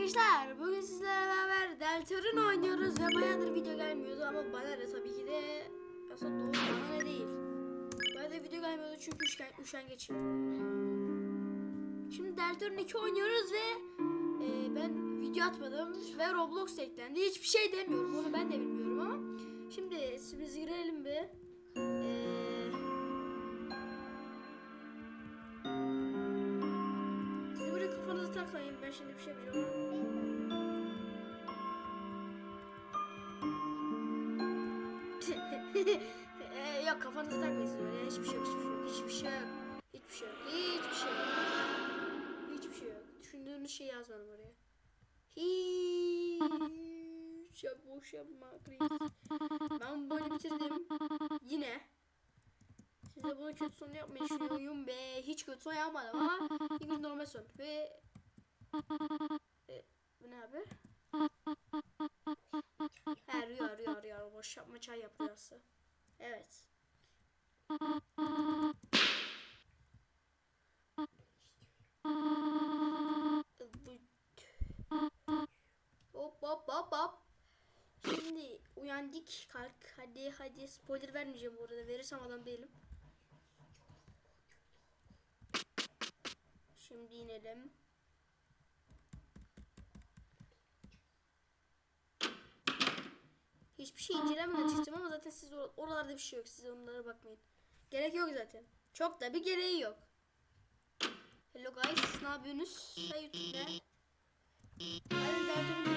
arkadaşlar. Bugün sizlerle beraber Deltarune oynuyoruz ve bayağıdır video gelmiyordu ama bana ne tabii ki de aslında doğru bana ne değil. Bana da video gelmiyordu çünkü üşen, üşengeç. Şimdi Deltarune 2 oynuyoruz ve e, ben video atmadım ve Roblox eklendi. Hiçbir şey demiyorum onu ben de bilmiyorum ama. Şimdi biz girelim bir. Eee şimdi bir şey yapacağım. Ee, yok kafanızı takmayın öyle. Hiçbir şey yok. Hiçbir şey yok. Hiçbir şey yok. Hiçbir şey yok. Hiçbir şey yok. Hiçbir şey yok. Düşündüğünüz şey yazmadım oraya. Hiç ya boş yapma Chris. Ben bunu bitirdim. Yine. Siz de bunu kötü son yapmayın düşünüyorum be. Hiç kötü son yapmadım ama ilk normal son. Ve e, bu ne abi? Boş yapma çay yap rüyası. Evet. Hop hop hop hop. Şimdi uyandık kalk hadi hadi spoiler vermeyeceğim bu arada verirsem adam değilim. Şimdi inelim. Hiçbir şey incelemeden çıktım ama zaten siz or- oralarda bir şey yok. Siz onlara bakmayın. Gerek yok zaten. Çok da bir gereği yok. Hello guys, ne yapıyorsunuz? YouTube'da. Aynen derdim bir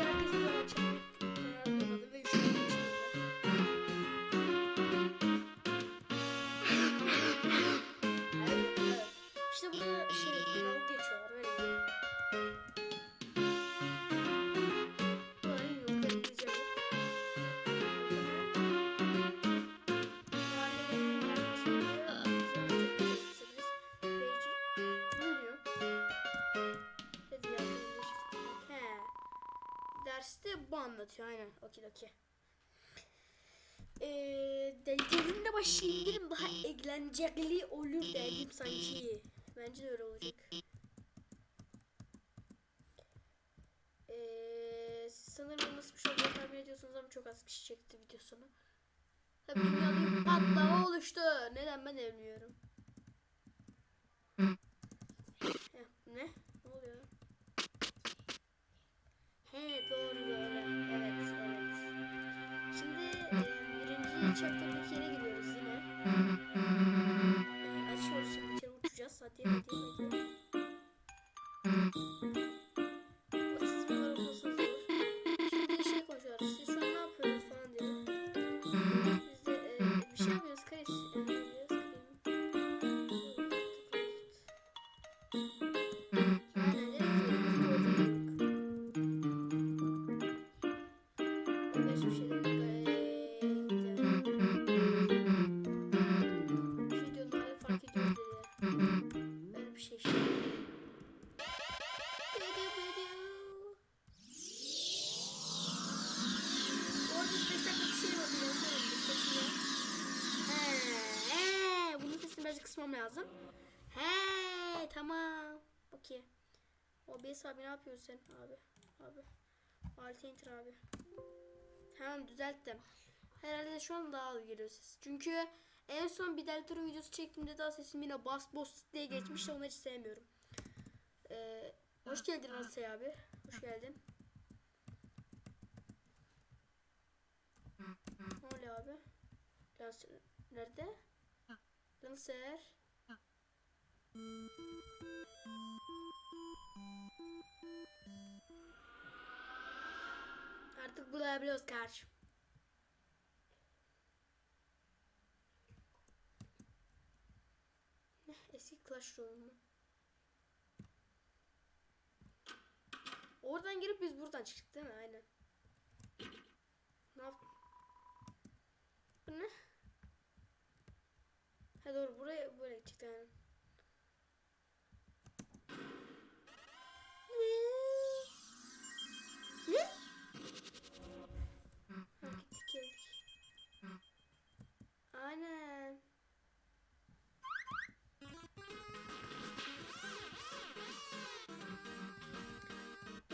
bu anlatıyor aynen. Okey. Ee, Deltarune başlayayım daha eğlenceli olur dedim sanki. Bence de öyle olacak. Ee, sanırım nasıl bir şey olduğunu tahmin ediyorsunuz ama çok az kişi çekti videosunu. Tabii dünyada bir patlama oluştu. Neden ben. Heh, ne? Ne oluyor? He doğru kısmam lazım. He, tamam. Okey. OBS abi ne yapıyorsun sen abi? Abi. Alt enter abi. Tamam düzelttim. Herhalde şu an daha az geliyor ses. Çünkü en son bir Deltarune videosu çektiğimde daha sesim yine bas boss diye geçmişti. Onları hiç sevmiyorum. Ee, hoş geldin Asya abi. Hoş geldin. Ne oluyor abi? Lancer Lancer. Artık bulabiliyoruz karşı. Eski Clash mu? Oradan girip biz buradan çıktık değil mi? Aynen. Ne yaptık? Bu ne? Ha doğru buraya böyle çıktı aynen. Ne?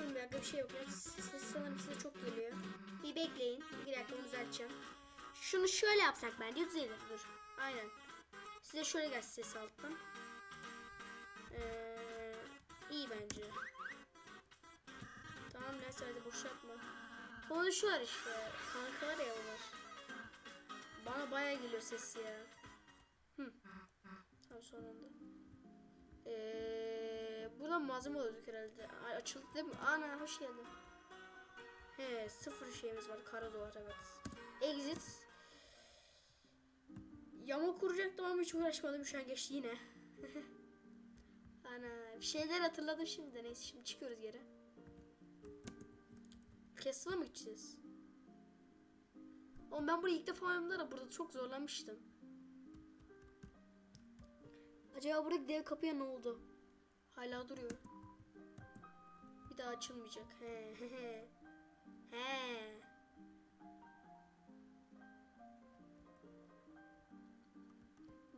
Ha, bir bir şey yapacağım. Ses sanırım size çok geliyor. Bir bekleyin. Bir dakika düzelteceğim. Şunu şöyle yapsak bence düzelir. Dur. Aynen. Size şöyle gelsin ses alttan. Ee, iyi bence. Tamam neyse hadi boş yapma. Konuşuyorlar işte. Kankalar ya bunlar. Bana bayağı geliyor ses ya. Hı. Tam sonunda. Ee, buradan malzeme alıyorduk herhalde. Açıldı değil mi? Ana hoş geldin. He sıfır şeyimiz var. Kara duvar evet. Exit. Yama kuracaktım ama hiç uğraşmadım. Şu an geçti yine. Ana bir şeyler hatırladım şimdi. Neyse şimdi çıkıyoruz geri. Castle'a mı gideceğiz? Oğlum ben burayı ilk defa oynadığımda da burada çok zorlanmıştım. Acaba buradaki dev kapıya ne oldu? Hala duruyor. Bir daha açılmayacak. He he he. He.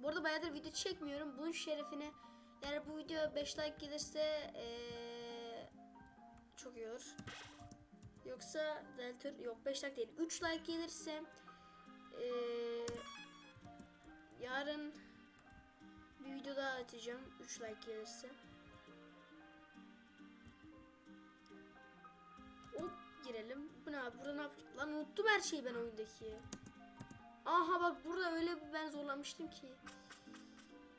Bu arada bayağıdır video çekmiyorum. Bunun şerefine yani bu video 5 like gelirse ee, çok iyi olur. Yoksa Delta yok 5 like değil 3 like gelirse ee, yarın bir video daha atacağım 3 like gelirse. Hop girelim. Bu ne abi? Burada ne yapacağım? Lan unuttum her şeyi ben oyundaki. Aha bak burada öyle bir ben zorlamıştım ki.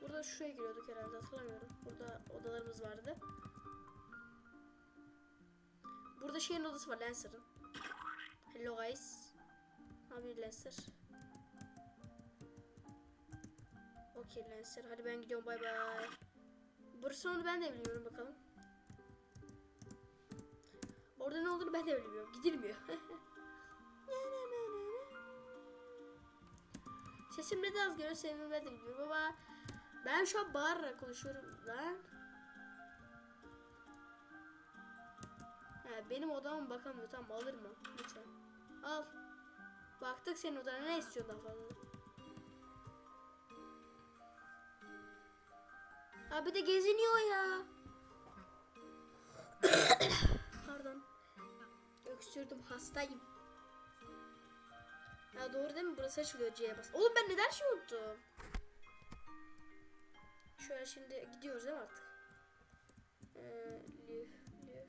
Burada şuraya giriyorduk herhalde hatırlamıyorum. Burada odalarımız vardı. Burada şeyin odası var Lancer'ın. Hello guys. Abi Lancer. Okey Lancer. Hadi ben gidiyorum bay bay. Burası onu ben de biliyorum bakalım. Orada ne olduğunu ben de bilmiyorum. Gidilmiyor. Sesim ne de az geliyor sevimi ben şu an bağırarak konuşuyorum lan. He, benim odama bakamıyor tamam alır mı? Lütfen. Al. Baktık senin odana ne istiyorsun daha fazla? Abi de geziniyor ya. Pardon. Öksürdüm hastayım. Ya doğru değil mi? Burası açılıyor C'ye bas. Oğlum ben neden şey unuttum? Şöyle şimdi gidiyoruz değil mi artık? Ee, lif, lif.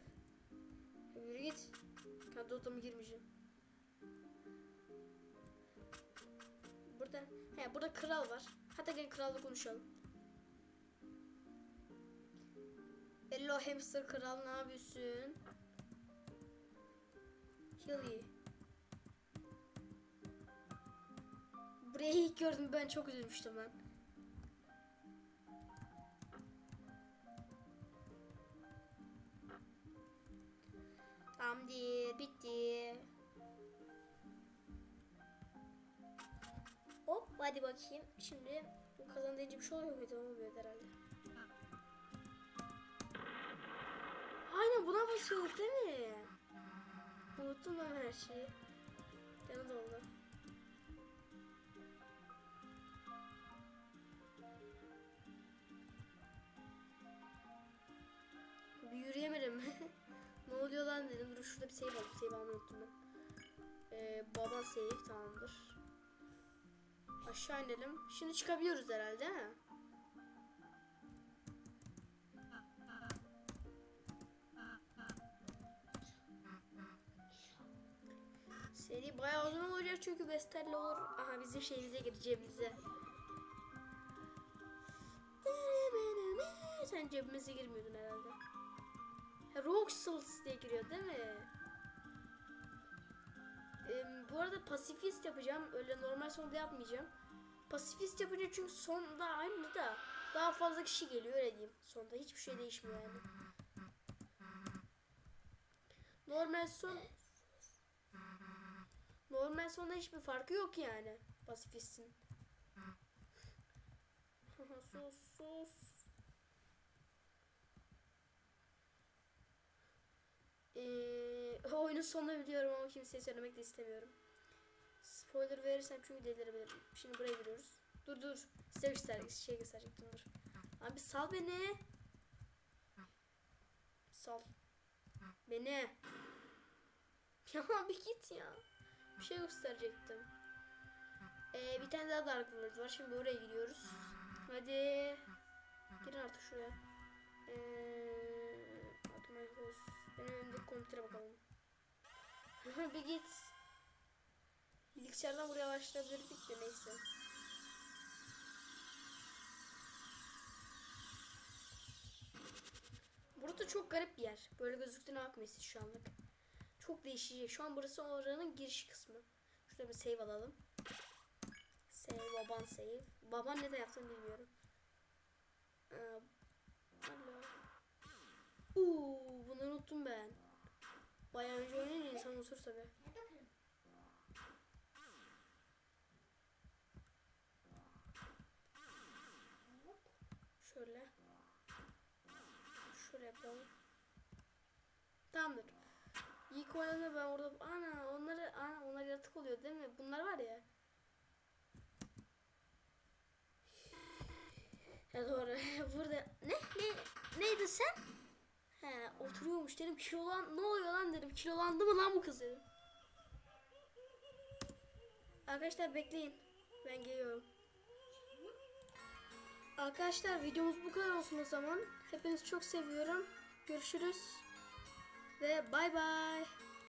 Yürü git. Kendi odama girmeyeceğim. Burada, he burada kral var. Hatta gel kralla konuşalım. Hello hamster kral ne yapıyorsun? Hilly. Burayı ilk gördüm ben çok üzülmüştüm ben. Tamamdır bitti. Hop hadi bakayım. Şimdi kazan deyince bir şey oluyor muydu? Olmuyor herhalde. Aynen buna basıyorduk değil mi? Unuttum ben her şeyi. Canı doldu. Dur şurada bir save var. Save almayı unuttum ben. Ee, baba save tamamdır. Aşağı inelim. Şimdi çıkabiliyoruz herhalde ha? Seri bayağı uzun olacak çünkü Vestel'le olur. Aha bizim şeyimize gireceğimize. Sen cebimize girmiyordun herhalde. Ha, Roxels diye giriyor değil mi? Ee, bu arada pasifist yapacağım. Öyle normal sonda yapmayacağım. Pasifist yapınca çünkü sonda aynı da daha fazla kişi geliyor öyle diyeyim. Sonda hiçbir şey değişmiyor yani. Normal son Normal sonda hiçbir farkı yok yani pasifistin. sus sus. Ee, oyunun sonunu biliyorum ama kimseye söylemek de istemiyorum. Spoiler verirsem çünkü delirebilirim. Şimdi buraya giriyoruz. Dur dur. Size bir göster şey gösterecektim dur. Abi sal beni. Sal. Beni. Ya bir git ya. Bir şey gösterecektim. Ee, bir tane daha Dark World var. Şimdi oraya gidiyoruz. Hadi. Girin artık şuraya. Ee, Host. Benim önümdeki komputere bakalım. Bir git. Bilgisayardan buraya başlayabilirdik de neyse. Burası çok garip bir yer. Böyle gözüktüğüne bakmayın siz şu anlık. Çok değişecek. Şu an burası oranın giriş kısmı. Şurada bir save alalım. Save, baban save. Baban ne de yaptığını bilmiyorum. Ee. Uuu bunu unuttum ben. Bayağı önce oynayınca insan unutur tabi. Şöyle. Şöyle yapalım. Tamamdır. İlk oynadı ben orada ana onları ana onlar yaratık oluyor değil mi? Bunlar var ya. Ya doğru. Burada ne ne neydi sen? He oturuyormuş dedim kilolan ne oluyor lan dedim kilolandı mı lan bu kız dedim. Arkadaşlar bekleyin. Ben geliyorum. Arkadaşlar videomuz bu kadar olsun o zaman. Hepinizi çok seviyorum. Görüşürüz. Ve bay bay.